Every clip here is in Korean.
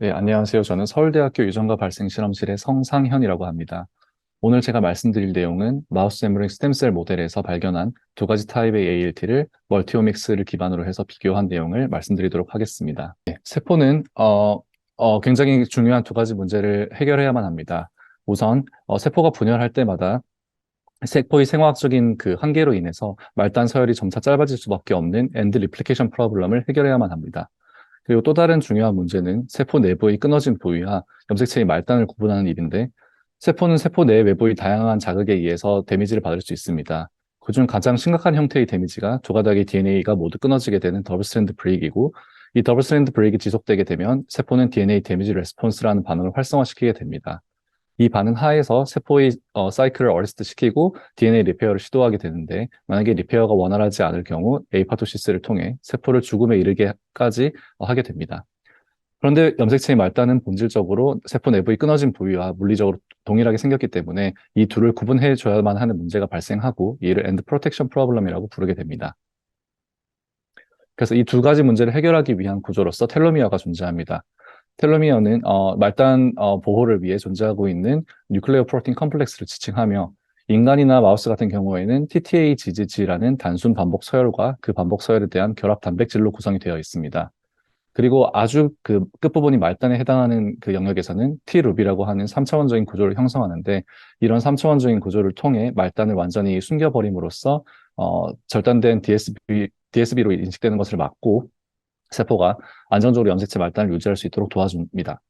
네, 안녕하세요. 저는 서울대학교 유전과 발생 실험실의 성상현이라고 합니다. 오늘 제가 말씀드릴 내용은 마우스 엠브링 스템셀 모델에서 발견한 두 가지 타입의 ALT를 멀티오믹스를 기반으로 해서 비교한 내용을 말씀드리도록 하겠습니다. 네, 세포는 어, 어, 굉장히 중요한 두 가지 문제를 해결해야만 합니다. 우선 어, 세포가 분열할 때마다 세포의 생화학적인 그 한계로 인해서 말단 서열이 점차 짧아질 수밖에 없는 엔드 리플리케이션 프로블럼을 해결해야만 합니다. 그리고 또 다른 중요한 문제는 세포 내부의 끊어진 부위와 염색체의 말단을 구분하는 일인데 세포는 세포 내 외부의 다양한 자극에 의해서 데미지를 받을 수 있습니다. 그중 가장 심각한 형태의 데미지가 두 가닥의 DNA가 모두 끊어지게 되는 더블 스트랜드 브레이크이고 이 더블 스트랜드 브레이크 지속되게 되면 세포는 DNA 데미지 레스폰스라는 반응을 활성화시키게 됩니다. 이 반응 하에서 세포의 어, 사이클을 어레스트 시키고 DNA 리페어를 시도하게 되는데 만약에 리페어가 원활하지 않을 경우 에이파토시스를 통해 세포를 죽음에 이르게까지 어, 하게 됩니다. 그런데 염색체의 말단은 본질적으로 세포 내부의 끊어진 부위와 물리적으로 동일하게 생겼기 때문에 이 둘을 구분해 줘야만 하는 문제가 발생하고 이를 엔드 프로텍션 프로블럼이라고 부르게 됩니다. 그래서 이 두 가지 문제를 해결하기 위한 구조로서 텔로미어가 존재합니다. 텔로미어는 어, 말단 어, 보호를 위해 존재하고 있는 뉴클레오 프로틴 컴플렉스를 지칭하며 인간이나 마우스 같은 경우에는 TTAGG라는 단순 반복 서열과 그 반복 서열에 대한 결합 단백질로 구성이 되어 있습니다. 그리고 아주 그 끝부분이 말단에 해당하는 그 영역에서는 T루비라고 하는 3차원적인 구조를 형성하는데 이런 3차원적인 구조를 통해 말단을 완전히 숨겨버림으로써 어, 절단된 DSB, DSB로 인식되는 것을 막고 세포가 안정적으로 염색체 말단을 유지할 수 있도록 도와줍니다.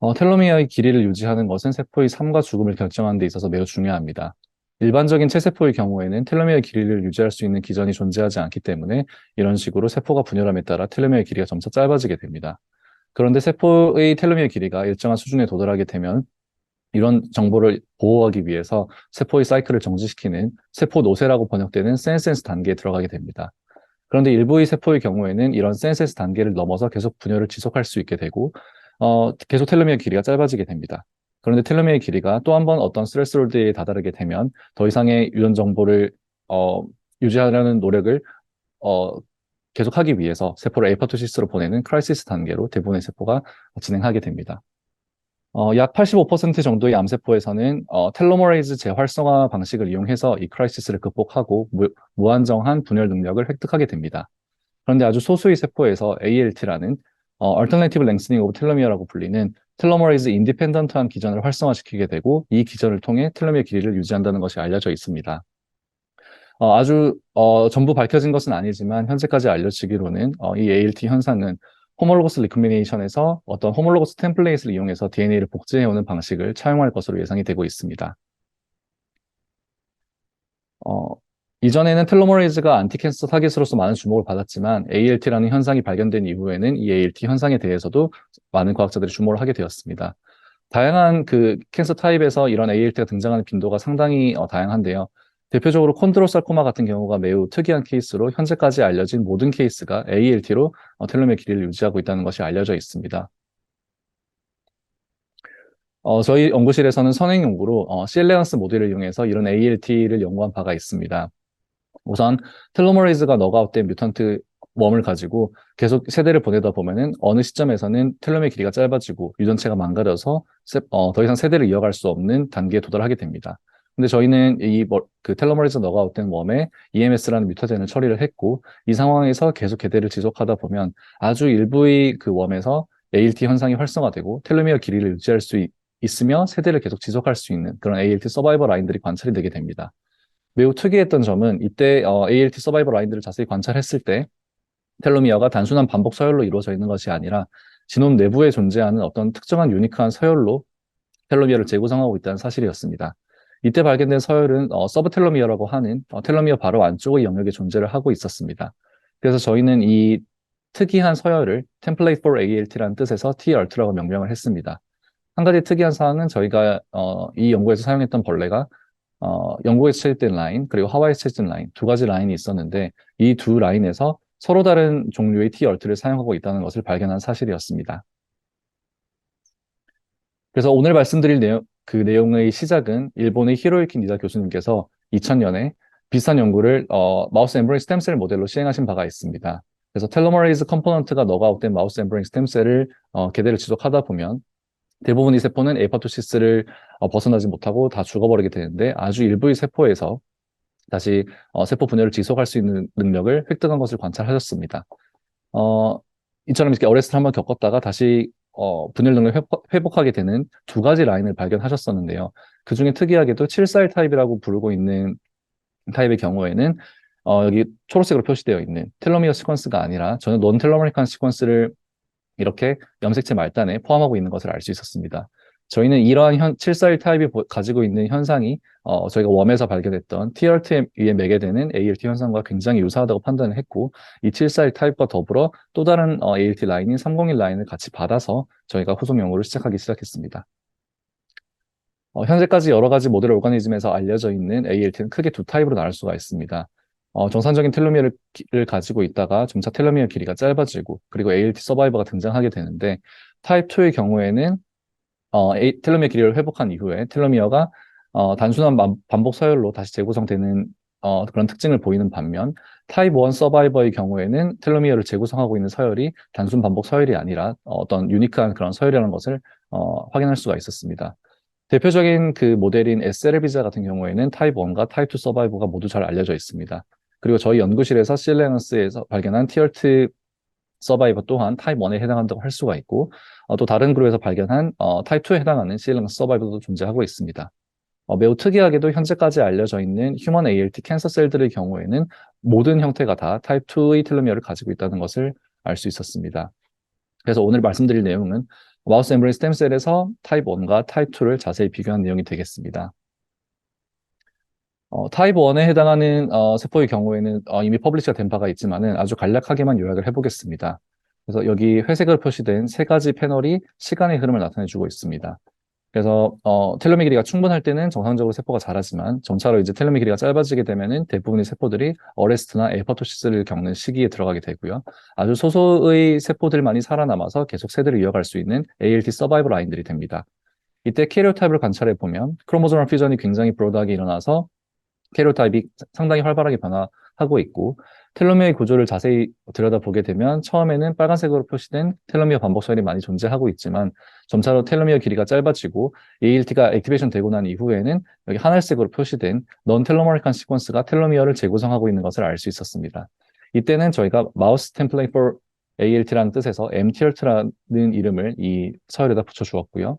어, 텔로미어의 길이를 유지하는 것은 세포의 삶과 죽음을 결정하는 데 있어서 매우 중요합니다. 일반적인 체세포의 경우에는 텔로미어의 길이를 유지할 수 있는 기전이 존재하지 않기 때문에 이런 식으로 세포가 분열함에 따라 텔로미어의 길이가 점차 짧아지게 됩니다. 그런데 세포의 텔로미어 길이가 일정한 수준에 도달하게 되면 이런 정보를 보호하기 위해서 세포의 사이클을 정지시키는 세포 노쇠라고 번역되는 센센스 단계에 들어가게 됩니다. 그런데 일부의 세포의 경우에는 이런 센세스 단계를 넘어서 계속 분열을 지속할 수 있게 되고 어, 계속 텔로미어 길이가 짧아지게 됩니다. 그런데 텔로미어의 길이가 또 한 번 어떤 스트레스홀드에 다다르게 되면 더 이상의 유전 정보를 어, 유지하려는 노력을 어, 계속하기 위해서 세포를 에이파토시스로 보내는 크라이시스 단계로 대부분의 세포가 진행하게 됩니다. 어, 약 85% 정도의 암세포에서는 어, 텔로머레이즈 재활성화 방식을 이용해서 이 크라이시스를 극복하고 무, 무한정한 분열 능력을 획득하게 됩니다. 그런데 아주 소수의 세포에서 ALT라는 어, Alternative Lengthening of Telomere라고 불리는 텔로머레이즈 인디펜던트한 기전을 활성화시키게 되고 이 기전을 통해 텔로미어 길이를 유지한다는 것이 알려져 있습니다. 어, 아주 어, 전부 밝혀진 것은 아니지만 현재까지 알려지기로는 어, 이 ALT 현상은 호몰로거스 리코미네이션에서 어떤 호몰로거스 템플레이트를 이용해서 DNA를 복제해오는 방식을 차용할 것으로 예상이 되고 있습니다. 어, 이전에는 텔로머레이즈가 안티캔서 타깃으로서 많은 주목을 받았지만 ALT라는 현상이 발견된 이후에는 이 ALT 현상에 대해서도 많은 과학자들이 주목을 하게 되었습니다. 다양한 그 캔서 타입에서 이런 ALT가 등장하는 빈도가 상당히 어, 다양한데요. 대표적으로 콘드로살코마 같은 경우가 매우 특이한 케이스로 현재까지 알려진 모든 케이스가 ALT로 어, 텔로미어 길이를 유지하고 있다는 것이 알려져 있습니다. 어, 저희 연구실에서는 선행 연구로 어, 실레언스 모델을 이용해서 이런 ALT를 연구한 바가 있습니다. 우선 텔로머레이즈가 너가웃된 뮤턴트 웜을 가지고 계속 세대를 보내다 보면은 어느 시점에서는 텔로미어 길이가 짧아지고 유전체가 망가져서 세, 어, 더 이상 세대를 이어갈 수 없는 단계에 도달하게 됩니다. 근데 저희는 이 그 텔로머리즈 너가웃된 웜에 EMS라는 뮤타젠을 처리를 했고 이 상황에서 계속 개대를 지속하다 보면 아주 일부의 그 웜에서 ALT 현상이 활성화되고 텔로미어 길이를 유지할 수 있, 있으며 세대를 계속 지속할 수 있는 그런 ALT 서바이벌 라인들이 관찰이 되게 됩니다. 매우 특이했던 점은 이때 어, ALT 서바이벌 라인들을 자세히 관찰했을 때 텔로미어가 단순한 반복 서열로 이루어져 있는 것이 아니라 지놈 내부에 존재하는 어떤 특정한 유니크한 서열로 텔로미어를 재구성하고 있다는 사실이었습니다. 이때 발견된 서열은 어, 서브텔로미어라고 하는 어, 텔로미어 바로 안쪽의 영역에 존재를 하고 있었습니다. 그래서 저희는 이 특이한 서열을 Template for ALT라는 뜻에서 T-Ultra라고 명명을 했습니다. 한 가지 특이한 사항은 저희가 어, 이 연구에서 사용했던 벌레가 어, 영국에서 채집된 라인 그리고 하와이에서 채집된 라인 두 가지 라인이 있었는데 이 두 라인에서 서로 다른 종류의 T-Ultra를 사용하고 있다는 것을 발견한 사실이었습니다. 그래서 오늘 말씀드릴 내용, 그 내용의 시작은 일본의 히로유키 니다 교수님께서 2000년에 비슷한 연구를 어, 마우스 엠브레이 스템셀 모델로 시행하신 바가 있습니다. 그래서 텔로머레이즈 컴포넌트가 너가웃된 마우스 엠브링 스템셀을 어, 개대를 지속하다 보면 대부분 이 세포는 에파토시스를 어, 벗어나지 못하고 다 죽어버리게 되는데 아주 일부의 세포에서 다시 어, 세포 분열을 지속할 수 있는 능력을 획득한 것을 관찰하셨습니다. 어, 이처럼 이렇게 어레스트를 한번 겪었다가 다시 어, 분열 능력을 회복, 하게 되는 두 가지 라인을 발견하셨었는데요. 그 중에 특이하게도 7살 타입이라고 부르고 있는 타입의 경우에는 어, 여기 초록색으로 표시되어 있는 텔로미어 시퀀스가 아니라 전혀 논 텔로머리칸 시퀀스를 이렇게 염색체 말단에 포함하고 있는 것을 알 수 있었습니다. 저희는 이러한 현, 741 타입이 가지고 있는 현상이 어, 저희가 웜에서 발견했던 TRT에 매게 되는 ALT 현상과 굉장히 유사하다고 판단을 했고 이 741 타입과 더불어 또 다른 어, ALT 라인인 301 라인을 같이 받아서 저희가 후속 연구를 시작하기 시작했습니다. 어, 현재까지 여러 가지 모델 오가니즘에서 알려져 있는 ALT는 크게 두 타입으로 나눌 수가 있습니다. 어, 정상적인 텔로미어를 가지고 있다가 점차 텔로미어 길이가 짧아지고 그리고 ALT 서바이버가 등장하게 되는데 타입 2의 경우에는 어, 텔로미어 길이를 회복한 이후에 텔로미어가 어, 단순한 반복 서열로 다시 재구성되는 어, 그런 특징을 보이는 반면 타입 1 서바이버의 경우에는 텔로미어를 재구성하고 있는 서열이 단순 반복 서열이 아니라 어떤 유니크한 그런 서열이라는 것을 어, 확인할 수가 있었습니다. 대표적인 그 모델인 SL비자 같은 경우에는 타입 1과 타입 2 서바이버가 모두 잘 알려져 있습니다. 그리고 저희 연구실에서 실레너스에서 발견한 티얼트 서바이버 또한 타입 1에 해당한다고 할 수가 있고 어, 또 다른 그룹에서 발견한 어, 타입 2에 해당하는 실레너스 서바이버도 존재하고 있습니다. 어, 매우 특이하게도 현재까지 알려져 있는 휴먼 ALT 캔서 셀들의 경우에는 모든 형태가 다 타입 2의 텔로미어를 가지고 있다는 것을 알 수 있었습니다. 그래서 오늘 말씀드릴 내용은 마우스 엠브레인 스템셀에서 타입 1과 타입 2를 자세히 비교한 내용이 되겠습니다. 어, 타입 1에 해당하는 어, 세포의 경우에는 어, 이미 퍼블리시가 된 바가 있지만은 아주 간략하게만 요약을 해보겠습니다. 그래서 여기 회색으로 표시된 세 가지 패널이 시간의 흐름을 나타내주고 있습니다. 그래서 어, 텔로미 길이가 충분할 때는 정상적으로 세포가 자라지만 점차로 이제 텔로미 길이가 짧아지게 되면은 대부분의 세포들이 어레스트나 에퍼토시스를 겪는 시기에 들어가게 되고요. 아주 소소의 세포들만이 살아남아서 계속 세대를 이어갈 수 있는 ALT 서바이브 라인들이 됩니다. 이때 캐리오타입을 관찰해 보면 크로모소멀 퓨전이 굉장히 브로드하게 일어나서 캐리오타입이 상당히 활발하게 변화하고 있고 텔로미어의 구조를 자세히 들여다보게 되면 처음에는 빨간색으로 표시된 텔로미어 반복 서열이 많이 존재하고 있지만 점차로 텔로미어 길이가 짧아지고 ALT가 액티베이션 되고 난 이후에는 여기 하늘색으로 표시된 넌 텔로머리칸 시퀀스가 텔로미어를 재구성하고 있는 것을 알 수 있었습니다. 이때는 저희가 마우스 템플레이트 ALT라는 뜻에서 MTLT라는 이름을 이 서열에다 붙여주었고요.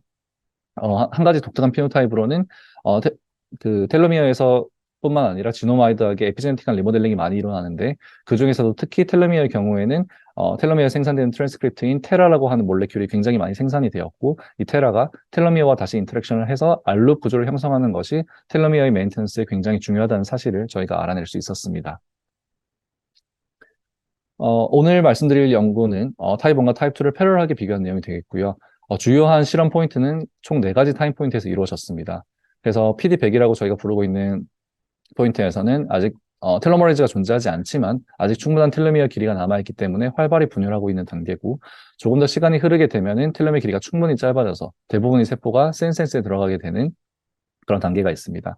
어, 한 가지 독특한 피노타입으로는 어, 테, 그 텔로미어에서 뿐만 아니라 지노마이드하게 에피제네틱한 리모델링이 많이 일어나는데 그 중에서도 특히 텔로미어의 경우에는 어, 텔로미어 생산되는 트랜스크립트인 테라라고 하는 몰레큘이 굉장히 많이 생산이 되었고 이 테라가 텔로미어와 다시 인터랙션을 해서 알룹 구조를 형성하는 것이 텔로미어의 메인테넌스에 굉장히 중요하다는 사실을 저희가 알아낼 수 있었습니다. 어, 오늘 말씀드릴 연구는 어, 타입 1과 타입 2를 패럴하게 비교한 내용이 되겠고요. 어, 주요한 실험 포인트는 총 4가지 타임 포인트에서 이루어졌습니다. 그래서 PD100이라고 저희가 부르고 있는 포인트에서는 아직 어, 텔로머레이즈가 존재하지 않지만 아직 충분한 텔로미어 길이가 남아있기 때문에 활발히 분열하고 있는 단계고 조금 더 시간이 흐르게 되면은 텔로미어 길이가 충분히 짧아져서 대부분의 세포가 센센스에 들어가게 되는 그런 단계가 있습니다.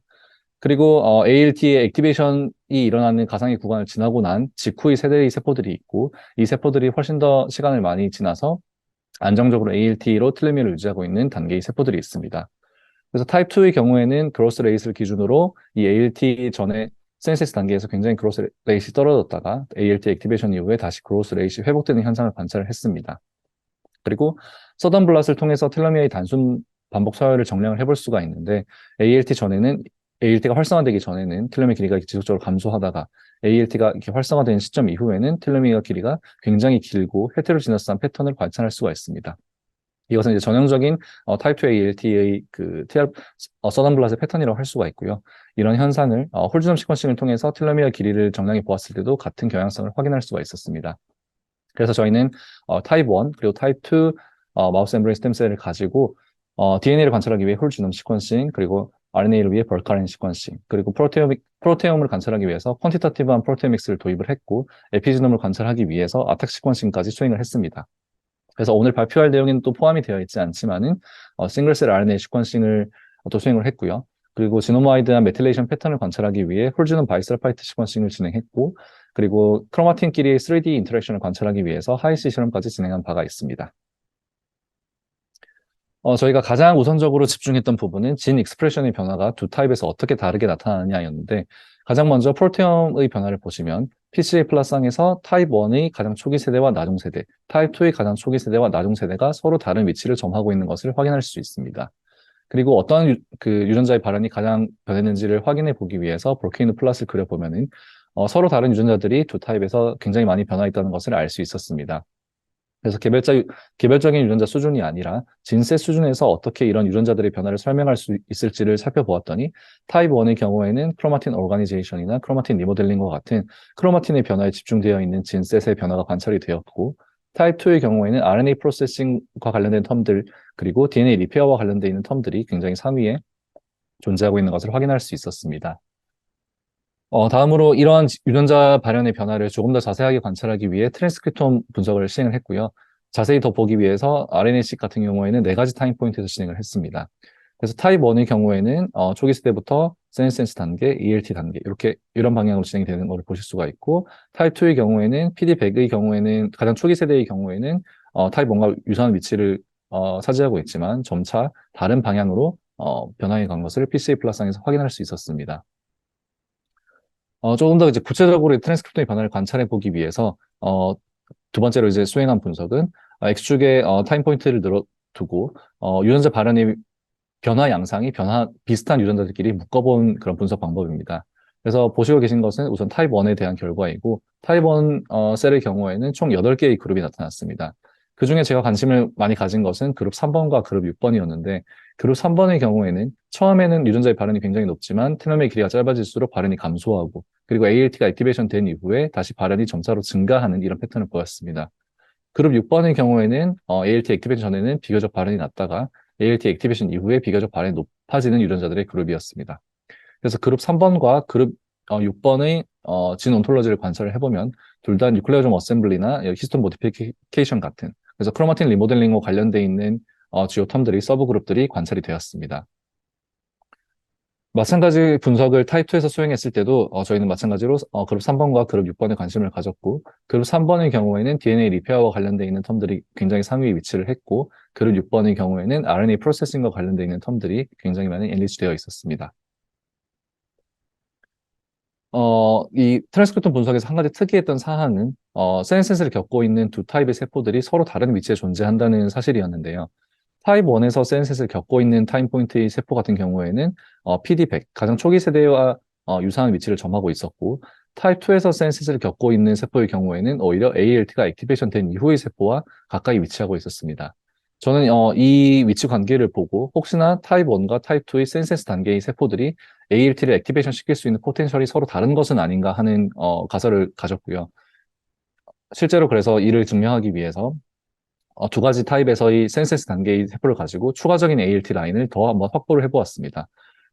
그리고 어, ALT의 액티베이션이 일어나는 가상의 구간을 지나고 난 직후의 세대의 세포들이 있고 이 세포들이 훨씬 더 시간을 많이 지나서 안정적으로 ALT로 텔로미어를 유지하고 있는 단계의 세포들이 있습니다. 그래서 타입 2의 경우에는 그로스 레이스를 기준으로 이 ALT 전에 센세스 단계에서 굉장히 그로스 레이시 떨어졌다가 ALT 액티베이션 이후에 다시 그로스 레이시 회복되는 현상을 관찰을 했습니다. 그리고 서던 블랏을 통해서 텔로미어의 단순 반복 서열을 정량을 해볼 수가 있는데 ALT 전에는 ALT가 활성화되기 전에는 텔로미어 길이가 지속적으로 감소하다가 ALT가 이렇게 활성화된 시점 이후에는 텔로미어 길이가 굉장히 길고 헤테로지너스한 패턴을 관찰할 수가 있습니다. 이것은 이제 전형적인 어, 타입 2 ALT의 그 TR 어, 서던블라스 패턴이라고 할 수가 있고요. 이런 현상을 어, 홀즈넘 시퀀싱을 통해서 텔로미어 길이를 정량해 보았을 때도 같은 경향성을 확인할 수가 있었습니다. 그래서 저희는 어, 타입 1 그리고 타입 2 어, 마우스 엠브레인 스템셀을 가지고 어, DNA를 관찰하기 위해 홀즈넘 시퀀싱 그리고 RNA를 위해 벌카렌 시퀀싱 그리고 프로테오 프로테옴을 관찰하기 위해서 퀀티터티브한 프로테오믹스를 도입을 했고 에피지놈을 관찰하기 위해서 아탁 시퀀싱까지 수행을 했습니다. 그래서 오늘 발표할 내용에는 또 포함이 되어 있지 않지만은 어, 싱글셀 RNA 시퀀싱을 또 수행을 했고요. 그리고 지노마이드한 메틸레이션 패턴을 관찰하기 위해 홀즈는 바이설파이트 시퀀싱을 진행했고 그리고 크로마틴끼리의 3D 인터랙션을 관찰하기 위해서 하이시 실험까지 진행한 바가 있습니다. 어, 저희가 가장 우선적으로 집중했던 부분은 진 익스프레션의 변화가 두 타입에서 어떻게 다르게 나타나느냐였는데 가장 먼저 프로테움의 변화를 보시면 PCA 플러스상에서 타입 1의 가장 초기 세대와 나중 세대, 타입 2의 가장 초기 세대와 나중 세대가 서로 다른 위치를 점하고 있는 것을 확인할 수 있습니다. 그리고 어떤 유, 그 유전자의 발현이 가장 변했는지를 확인해 보기 위해서 브로케인드 플러스를 그려보면은 어, 서로 다른 유전자들이 두 타입에서 굉장히 많이 변화했다는 것을 알 수 있었습니다. 그래서 개별자, 개별적인 유전자 수준이 아니라 진세 수준에서 어떻게 이런 유전자들의 변화를 설명할 수 있을지를 살펴보았더니 타입 1의 경우에는 크로마틴 오르가니제이션이나 크로마틴 리모델링과 같은 크로마틴의 변화에 집중되어 있는 진셋의 변화가 관찰이 되었고 타입 2의 경우에는 RNA 프로세싱과 관련된 텀들 그리고 DNA 리페어와 관련되어 있는 텀들이 굉장히 상위에 존재하고 있는 것을 확인할 수 있었습니다. 어, 다음으로 이러한 유전자 발현의 변화를 조금 더 자세하게 관찰하기 위해 트랜스크립톤 분석을 시행을 했고요. 자세히 더 보기 위해서 RNA-seq 같은 경우에는 네 가지 타임 포인트에서 진행을 했습니다. 그래서 타입 1의 경우에는 어, 초기 시대부터 센센스 단계, ELT 단계 이렇게 이런 방향으로 진행이 되는 것을 보실 수가 있고 타입 2의 경우에는 PD100의 경우에는 가장 초기 세대의 경우에는 어, 타입 1과 유사한 위치를 어, 차지하고 있지만 점차 다른 방향으로 어, 변화해 간 것을 PCA 플러스상에서 확인할 수 있었습니다. 어, 조금 더 이제 구체적으로 트랜스크립톤의 변화를 관찰해 보기 위해서 어, 두 번째로 이제 수행한 분석은 어, X축에 어, 타임 포인트를 늘어두고 어, 유전자 발현의 변화 양상이 변화 비슷한 유전자들끼리 묶어본 그런 분석 방법입니다. 그래서 보시고 계신 것은 우선 타입 1에 대한 결과이고 타입 1 어, 셀의 경우에는 총 8개의 그룹이 나타났습니다. 그 중에 제가 관심을 많이 가진 것은 그룹 3번과 그룹 6번이었는데 그룹 3번의 경우에는 처음에는 유전자의 발현이 굉장히 높지만 테लो메의 길이가 짧아질수록 발현이 감소하고 그리고 ALT가 액티베이션 된 이후에 다시 발현이 점차로 증가하는 이런 패턴을 보였습니다. 그룹 6번의 경우에는 어, ALT 액티베이션 전에는 비교적 발현이 낮다가 ALT 액티베이션 이후에 비교적 발현이 높아지는 유전자들의 그룹이었습니다. 그래서 그룹 3번과 그룹 어, 6번의 어, 진 온톨러지를 관찰을 해보면 둘 다 뉴클레오좀 어셈블리나 히스톤 모디피케이션 같은 그래서 크로마틴 리모델링과 관련돼 있는 어, 주요 텀들이 서브 그룹들이 관찰이 되었습니다. 마찬가지 분석을 타입 2에서 수행했을 때도 어, 저희는 마찬가지로 어, 그룹 3번과 그룹 6번에 관심을 가졌고 그룹 3번의 경우에는 DNA 리페어와 관련되어 있는 텀들이 굉장히 상위에 위치를 했고 그룹 6번의 경우에는 RNA 프로세싱과 관련되어 있는 텀들이 굉장히 많이 엔리치되어 있었습니다. 어, 이 트랜스크립톤 분석에서 한 가지 특이했던 사항은 어, 세센스를 겪고 있는 두 타입의 세포들이 서로 다른 위치에 존재한다는 사실이었는데요. 타입 1에서 센셋을 겪고 있는 타임 포인트의 세포 같은 경우에는 어, PD100, 가장 초기 세대와 어, 유사한 위치를 점하고 있었고 타입 2에서 센셋을 겪고 있는 세포의 경우에는 오히려 ALT가 액티베이션 된 이후의 세포와 가까이 위치하고 있었습니다. 저는 어, 이 위치 관계를 보고 혹시나 타입 1과 타입 2의 센세스 단계의 세포들이 ALT를 액티베이션 시킬 수 있는 포텐셜이 서로 다른 것은 아닌가 하는 어, 가설을 가졌고요. 실제로 그래서 이를 증명하기 위해서 어, 두 가지 타입에서의 센세스 단계의 세포를 가지고 추가적인 ALT 라인을 더 한번 확보를 해보았습니다.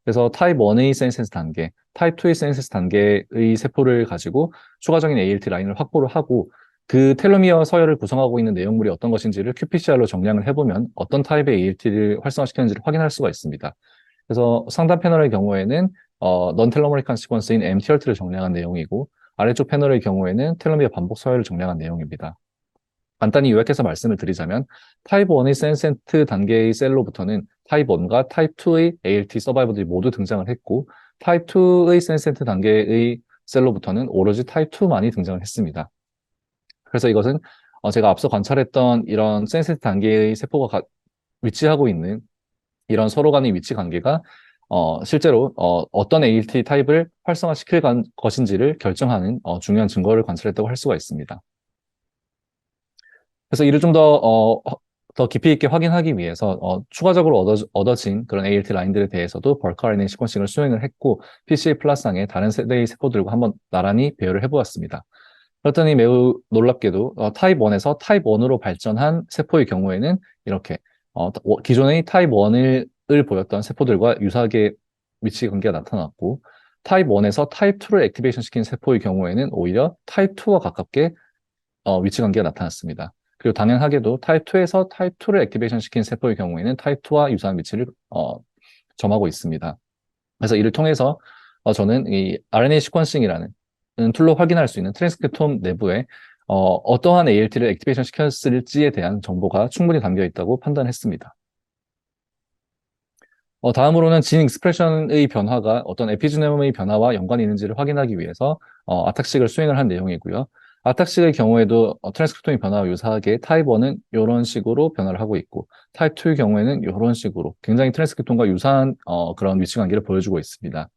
그래서 타입 1의 센세스 단계, 타입 2의 센세스 단계의 세포를 가지고 추가적인 ALT 라인을 확보를 하고 그 텔로미어 서열을 구성하고 있는 내용물이 어떤 것인지를 qPCR로 정량을 해보면 어떤 타입의 ALT를 활성화시켰는지를 확인할 수가 있습니다. 그래서 상단 패널의 경우에는 어, 넌 텔로머리칸 시퀀스인 MTRT를 정량한 내용이고 아래쪽 패널의 경우에는 텔로미어 반복 서열을 정량한 내용입니다. 간단히 요약해서 말씀을 드리자면 타입 1의 센센트 단계의 셀로부터는 타입 1과 타입 2의 ALT 서바이버들이 모두 등장을 했고 타입 2의 센센트 단계의 셀로부터는 오로지 타입 2만이 등장을 했습니다. 그래서 이것은 어, 제가 앞서 관찰했던 이런 센센트 단계의 세포가 위치하고 있는 이런 서로 간의 위치 관계가 어, 실제로 어, 떤 ALT 타입을 활성화시킬 것인지를 결정하는 어, 중요한 증거를 관찰했다고 할 수가 있습니다. 그래서 이를 좀 더, 어, 더 깊이 있게 확인하기 위해서 어, 추가적으로 얻어, 얻어 진 그런 ALT 라인들에 대해서도 벌크 RNA 시퀀싱을 수행을 했고 PCA 플러스상의 다른 세대의 세포들과 한번 나란히 배열을 해보았습니다. 그랬더니 매우 놀랍게도 어, 타입 1에서 타입 1으로 발전한 세포의 경우에는 이렇게 어, 기존의 타입 1을 보였던 세포들과 유사하게 위치 관계가 나타났고 타입 1에서 타입 2를 액티베이션 시킨 세포의 경우에는 오히려 타입 2와 가깝게 어, 위치 관계가 나타났습니다. 그리고 당연하게도 타입 2에서 타입 2를 액티베이션 시킨 세포의 경우에는 타입 2와 유사한 위치를 어, 점하고 있습니다. 그래서 이를 통해서 어, 저는 이 RNA 시퀀싱이라는 툴로 확인할 수 있는 트랜스크립톰 내부에 어, 어떠한 ALT를 액티베이션 시켰을지에 대한 정보가 충분히 담겨 있다고 판단했습니다. 어, 다음으로는 진 익스프레션의 변화가 어떤 에피지넴의 변화와 연관이 있는지를 확인하기 위해서 어, 아탁식을 수행을 한 내용이고요. 아탁식의 경우에도 어, 트랜스크립톤의 변화와 유사하게 타입 1은 이런 식으로 변화를 하고 있고 타입 2의 경우에는 이런 식으로 굉장히 트랜스크립톤과 유사한 어, 그런 위치 관계를 보여주고 있습니다.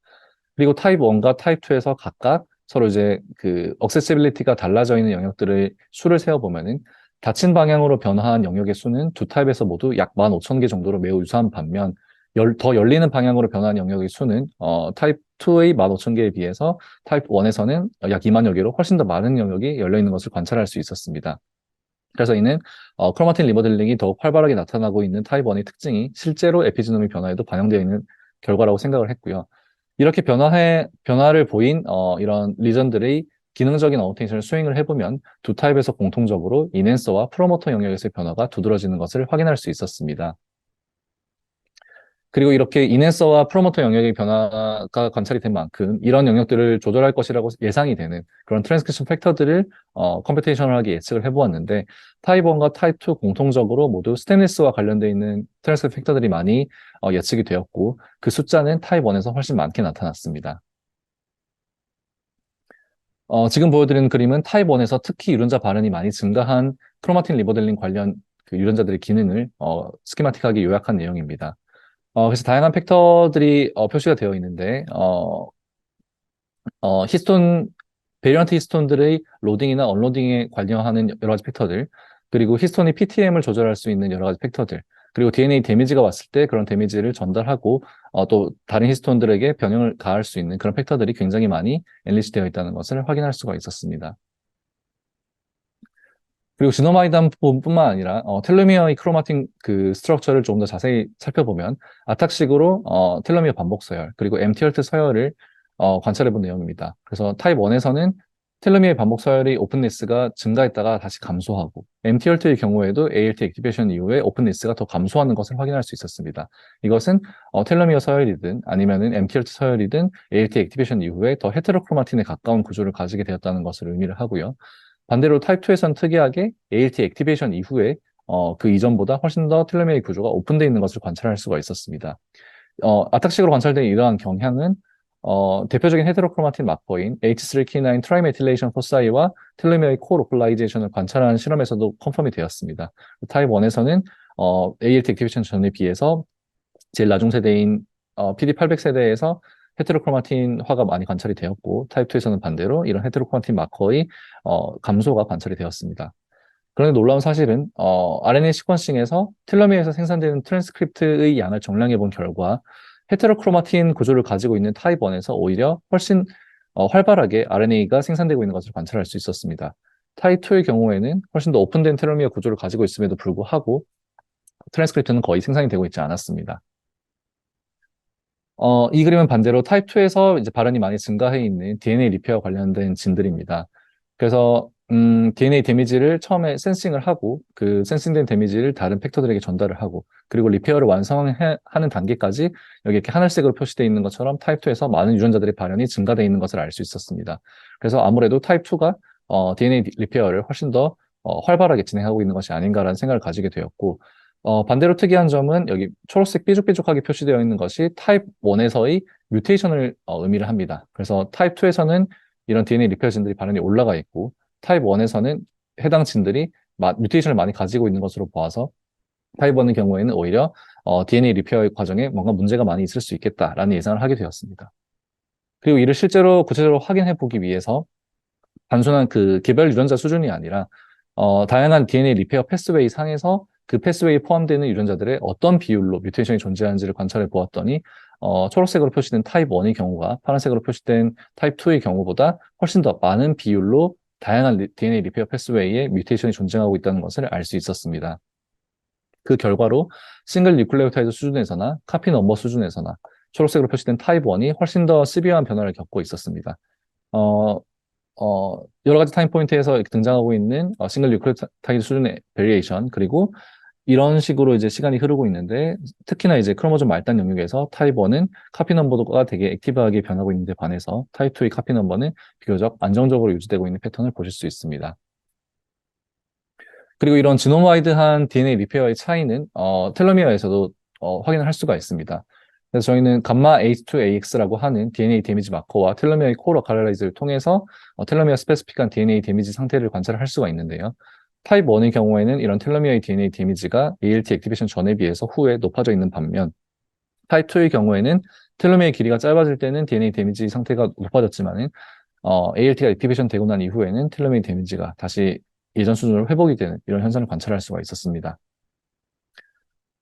그리고 타입 1과 타입 2에서 각각 서로 이제 그 억세시빌리티가 달라져 있는 영역들의 수를 세어보면은 닫힌 방향으로 변화한 영역의 수는 두 타입에서 모두 약 15,000개 정도로 매우 유사한 반면 열, 더 열리는 방향으로 변한 영역의 수는 어, 타입 2의 15,000개에 비해서 타입 1에서는 약 2만여 개로 훨씬 더 많은 영역이 열려 있는 것을 관찰할 수 있었습니다. 그래서 이는 어, 크로마틴 리버들링이 더욱 활발하게 나타나고 있는 타입 1의 특징이 실제로 에피지노미 변화에도 반영되어 있는 결과라고 생각을 했고요. 이렇게 변화해, 변화를 보인 어, 이런 리전들의 기능적인 어우테이션을 스윙을 해보면 두 타입에서 공통적으로 이넨서와 프로모터 영역에서의 변화가 두드러지는 것을 확인할 수 있었습니다. 그리고 이렇게 인앤서와 프로모터 영역의 변화가 관찰이 된 만큼 이런 영역들을 조절할 것이라고 예상이 되는 그런 트랜스크립션 팩터들을 어, 컴퓨테이셔널하게 예측을 해보았는데 타입 1과 타입 2 공통적으로 모두 스테인리스와 관련되어 있는 트랜스크립션 팩터들이 많이 어, 예측이 되었고 그 숫자는 타입 1에서 훨씬 많게 나타났습니다. 어, 지금 보여드리는 그림은 타입 1에서 특히 유전자 발현이 많이 증가한 크로마틴 리버델링 관련 그 유전자들의 기능을 어, 스키마틱하게 요약한 내용입니다. 어, 그래서 다양한 팩터들이 어, 표시가 되어 있는데, 어, 어, 히스톤, 베리언트 히스톤들의 로딩이나 언로딩에 관여하는 여러 가지 팩터들, 그리고 히스톤이 PTM을 조절할 수 있는 여러 가지 팩터들, 그리고 DNA 데미지가 왔을 때 그런 데미지를 전달하고 어, 또 다른 히스톤들에게 변형을 가할 수 있는 그런 팩터들이 굉장히 많이 엔리치되어 있다는 것을 확인할 수가 있었습니다. 그리고 지노마이단 뿐만 아니라 어, 텔로미어의 크로마틴 그 스트럭처를 좀 더 자세히 살펴보면 아탁식으로 어, 텔로미어 반복 서열 그리고 MTRT 서열을 어, 관찰해 본 내용입니다. 그래서 타입 1에서는 텔로미어 반복 서열의 오픈리스가 증가했다가 다시 감소하고 MTRT의 경우에도 ALT 액티베이션 이후에 오픈리스가 더 감소하는 것을 확인할 수 있었습니다. 이것은 어, 텔로미어 서열이든 아니면 은 MTRT 서열이든 ALT 액티베이션 이후에 더 헤테로크로마틴에 가까운 구조를 가지게 되었다는 것을 의미를 하고요. 반대로 타입 2에서는 특이하게 ALT 액티베이션 이후에 어, 그 이전보다 훨씬 더 텔레미의 구조가 오픈되어 있는 것을 관찰할 수가 있었습니다. 어, 아탁식으로 관찰된 이러한 경향은 어, 대표적인 헤테로크로마틴 막보인 H3K9 트라이메틸레이션 포사이와 텔레미의 코로클라이제이션을 관찰하는 실험에서도 컨펌이 되었습니다. 타입 1에서는 어, ALT 액티베이션 전에 비해서 제일 나중 세대인 어, PD800 세대에서 헤테로크로마틴화가 많이 관찰이 되었고 타입 2에서는 반대로 이런 헤테로크로마틴 마커의 어, 감소가 관찰이 되었습니다. 그런데 놀라운 사실은 어, RNA 시퀀싱에서 텔로미어에서 생산되는 트랜스크립트의 양을 정량해 본 결과 헤테로크로마틴 구조를 가지고 있는 타입 1에서 오히려 훨씬 어, 활발하게 RNA가 생산되고 있는 것을 관찰할 수 있었습니다. 타입 2의 경우에는 훨씬 더 오픈된 텔로미어 구조를 가지고 있음에도 불구하고 트랜스크립트는 거의 생산이 되고 있지 않았습니다. 어, 이 그림은 반대로 타입 2에서 이제 발현이 많이 증가해 있는 DNA 리페어 관련된 진들입니다. 그래서 음, DNA 데미지를 처음에 센싱을 하고 그 센싱된 데미지를 다른 팩터들에게 전달을 하고 그리고 리페어를 완성하는 단계까지 여기 이렇게 하늘색으로 표시되어 있는 것처럼 타입 2에서 많은 유전자들의 발현이 증가되어 있는 것을 알 수 있었습니다. 그래서 아무래도 타입 2가 어, DNA 리페어를 훨씬 더 어, 활발하게 진행하고 있는 것이 아닌가라는 생각을 가지게 되었고 어, 반대로 특이한 점은 여기 초록색 삐죽삐죽하게 표시되어 있는 것이 타입 1에서의 뮤테이션을 어, 의미를 합니다. 그래서 타입 2에서는 이런 DNA 리페어 진들이 반응이 올라가 있고 타입 1에서는 해당 진들이 마, 뮤테이션을 많이 가지고 있는 것으로 보아서 타입 1의 경우에는 오히려 어, DNA 리페어 과정에 뭔가 문제가 많이 있을 수 있겠다라는 예상을 하게 되었습니다. 그리고 이를 실제로 구체적으로 확인해 보기 위해서 단순한 그 개별 유전자 수준이 아니라 어, 다양한 DNA 리페어 패스웨이 상에서 그 패스웨이에 포함되는 유전자들의 어떤 비율로 뮤테이션이 존재하는지를 관찰해 보았더니 어, 초록색으로 표시된 타입 1의 경우가 파란색으로 표시된 타입 2의 경우보다 훨씬 더 많은 비율로 다양한 DNA 리페어 패스웨이에 뮤테이션이 존재하고 있다는 것을 알 수 있었습니다. 그 결과로 싱글 뉴클레오타이드 수준에서나 카피 넘버 수준에서나 초록색으로 표시된 타입 1이 훨씬 더 시비어한 변화를 겪고 있었습니다. 어, 어, 여러 가지 타임 포인트에서 등장하고 있는 어, 싱글 뉴클레오타이드 수준의 베리에이션 그리고 이런 식으로 이제 시간이 흐르고 있는데 특히나 이제 크로모좀 말단 영역에서 타입 1은 카피 넘버가 되게 액티브하게 변하고 있는데 반해서 타입 2의 카피 넘버는 비교적 안정적으로 유지되고 있는 패턴을 보실 수 있습니다. 그리고 이런 지노마이드한 DNA 리페어의 차이는 어, 텔로미어에서도 어, 확인을 할 수가 있습니다. 그래서 저희는 감마 H2AX라고 하는 DNA 데미지 마커와 텔로미어의 코어 로칼라이즈를 통해서 어, 텔로미어 스페시픽한 DNA 데미지 상태를 관찰할 수가 있는데요. 타입 1의 경우에는 이런 텔로미어의 DNA 데미지가 ALT 액티베이션 전에 비해서 후에 높아져 있는 반면 타입 2의 경우에는 텔로미어의 길이가 짧아질 때는 DNA 데미지 상태가 높아졌지만은 어, ALT가 액티베이션 되고 난 이후에는 텔로미어 데미지가 다시 예전 수준으로 회복이 되는 이런 현상을 관찰할 수가 있었습니다.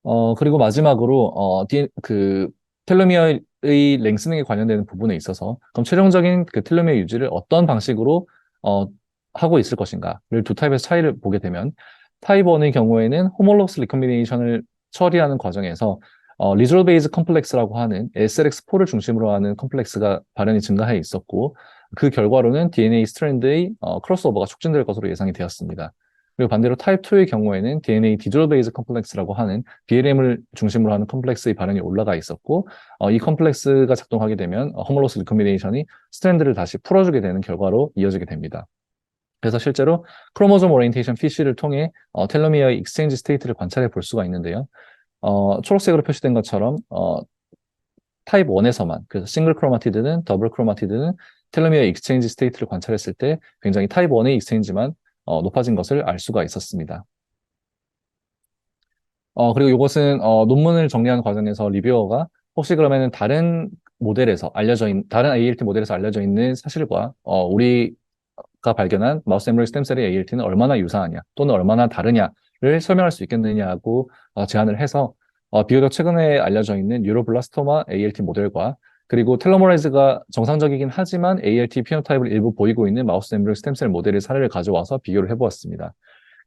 어, 그리고 마지막으로 어, 그 텔로미어의 랭스닝에 관련되는 부분에 있어서 그럼 최종적인 그 텔로미어 유지를 어떤 방식으로 어, 하고 있을 것인가를 두 타입의 차이를 보게 되면 타입 1의 경우에는 호몰로스 리컴비네이션을 처리하는 과정에서 어, 리졸 베이즈 컴플렉스라고 하는 SLX4를 중심으로 하는 컴플렉스가 발현이 증가해 있었고 그 결과로는 DNA 스트랜드의 어, 크로스오버가 촉진될 것으로 예상이 되었습니다. 그리고 반대로 타입 2의 경우에는 DNA 디졸 베이즈 컴플렉스라고 하는 BLM을 중심으로 하는 컴플렉스의 발현이 올라가 있었고 어, 이 컴플렉스가 작동하게 되면 어, 호몰로스 리컴비네이션이 스트랜드를 다시 풀어주게 되는 결과로 이어지게 됩니다. 그래서 실제로 크로모좀 오리엔테이션 PC를 통해 어, 텔로미어의 익스체인지 스테이트를 관찰해 볼 수가 있는데요. 어, 초록색으로 표시된 것처럼 어, 타입 1에서만 그래서 싱글 크로마티드는 더블 크로마티드는 텔로미어 익스체인지 스테이트를 관찰했을 때 굉장히 타입 1의 익스체인지만 어, 높아진 것을 알 수가 있었습니다. 어, 그리고 이것은 어, 논문을 정리하는 과정에서 리뷰어가 혹시 그러면은 다른 모델에서 알려져 있는 다른 ALT 모델에서 알려져 있는 사실과 어, 우리가 발견한 마우스 엠브리 스템셀의 ALT는 얼마나 유사하냐 또는 얼마나 다르냐를 설명할 수 있겠느냐고 어, 제안을 해서 어, 비교적 최근에 알려져 있는 유로블라스토마 ALT 모델과 그리고 텔로모레이즈가 정상적이긴 하지만 ALT 피노타입을 일부 보이고 있는 마우스 엠브리오 스템셀 모델의 사례를 가져와서 비교를 해보았습니다.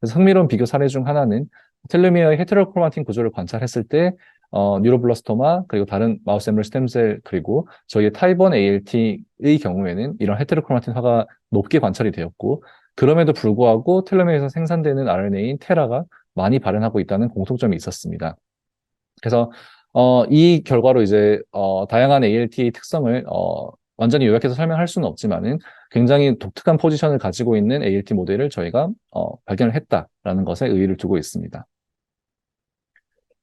그래서 흥미로운 비교 사례 중 하나는 텔로미어의 헤테로크로마틴 구조를 관찰했을 때 어, 뉴로블라스토마 그리고 다른 마우스 엠브리오 스템셀 그리고 저희의 타입 1 ALT의 경우에는 이런 헤테로크로마틴 화가 높게 관찰이 되었고 그럼에도 불구하고 텔로미어에서 생산되는 RNA인 테라가 많이 발현하고 있다는 공통점이 있었습니다. 그래서 어, 이 결과로 이제 어, 다양한 ALT 특성을 어, 완전히 요약해서 설명할 수는 없지만은 굉장히 독특한 포지션을 가지고 있는 ALT 모델을 저희가 어, 발견을 했다라는 것에 의의를 두고 있습니다.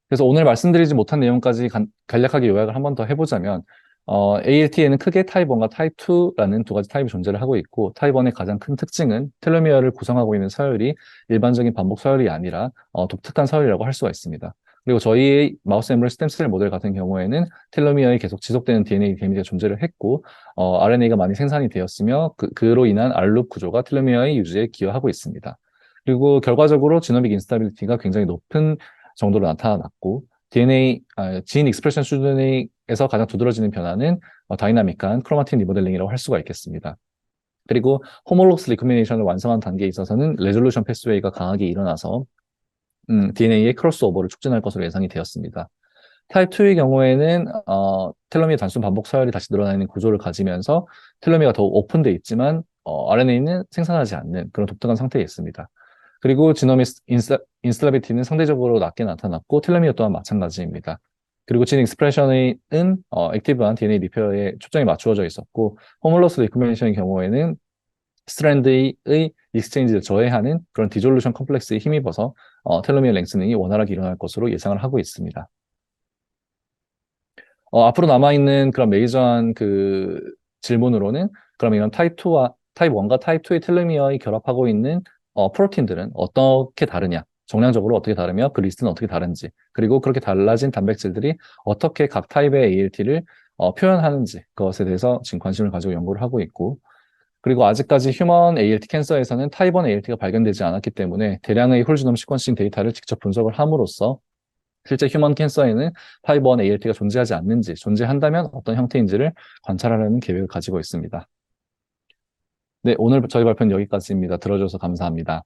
그래서 오늘 말씀드리지 못한 내용까지 간, 간략하게 요약을 한 번 더 해보자면 어, ALT에는 크게 타입 1과 타입 2라는 두 가지 타입이 존재를 하고 있고 타입 1의 가장 큰 특징은 텔로미어를 구성하고 있는 서열이 일반적인 반복 서열이 아니라 어, 독특한 서열이라고 할 수가 있습니다. 그리고 저희의 마우스 엠블 스템셀 모델 같은 경우에는 텔로미어에 계속 지속되는 DNA 데미지가 존재를 했고 어, RNA가 많이 생산이 되었으며 그, 그로 인한 R룹 구조가 텔로미어의 유지에 기여하고 있습니다. 그리고 결과적으로 지노믹 인스타빌리티가 굉장히 높은 정도로 나타났고 DNA 아, 진 익스프레션 수준에서 가장 두드러지는 변화는 어, 다이나믹한 크로마틴 리모델링이라고 할 수가 있겠습니다. 그리고 호몰록스 리코미네이션을 완성한 단계에 있어서는 레졸루션 패스웨이가 강하게 일어나서 음, DNA의 크로스오버를 촉진할 것으로 예상이 되었습니다. 타입 2의 경우에는 어, 텔로미어 단순 반복 서열이 다시 늘어나는 구조를 가지면서 텔로미어가 더 오픈돼 있지만 어, RNA는 생산하지 않는 그런 독특한 상태에 있습니다. 그리고 지노미 인슬라비티는 상대적으로 낮게 나타났고 텔로미어 또한 마찬가지입니다. 그리고 진 익스프레션은 어, 액티브한 DNA 리페어에 초점이 맞추어져 있었고 호몰러스 리코멘션의 경우에는 스트랜드의 익스체인지를 저해하는 그런 디졸루션 컴플렉스에 힘입어서 어, 텔로미어 랭스닝이 원활하게 일어날 것으로 예상을 하고 있습니다. 어, 앞으로 남아있는 그런 메이저한 그 질문으로는 그럼 이런 타입 2와 타입 1과 타입 2의 텔로미어에 결합하고 있는 어, 프로틴들은 어떻게 다르냐 정량적으로 어떻게 다르며 그 리스트는 어떻게 다른지 그리고 그렇게 달라진 단백질들이 어떻게 각 타입의 ALT를 어, 표현하는지 그것에 대해서 지금 관심을 가지고 연구를 하고 있고 그리고 아직까지 휴먼 ALT 캔서에서는 타입 1 ALT가 발견되지 않았기 때문에 대량의 홀지놈 시퀀싱 데이터를 직접 분석을 함으로써 실제 휴먼 캔서에는 타입 1 ALT가 존재하지 않는지, 존재한다면 어떤 형태인지를 관찰하려는 계획을 가지고 있습니다. 네, 오늘 저희 발표는 여기까지입니다. 들어줘서 감사합니다.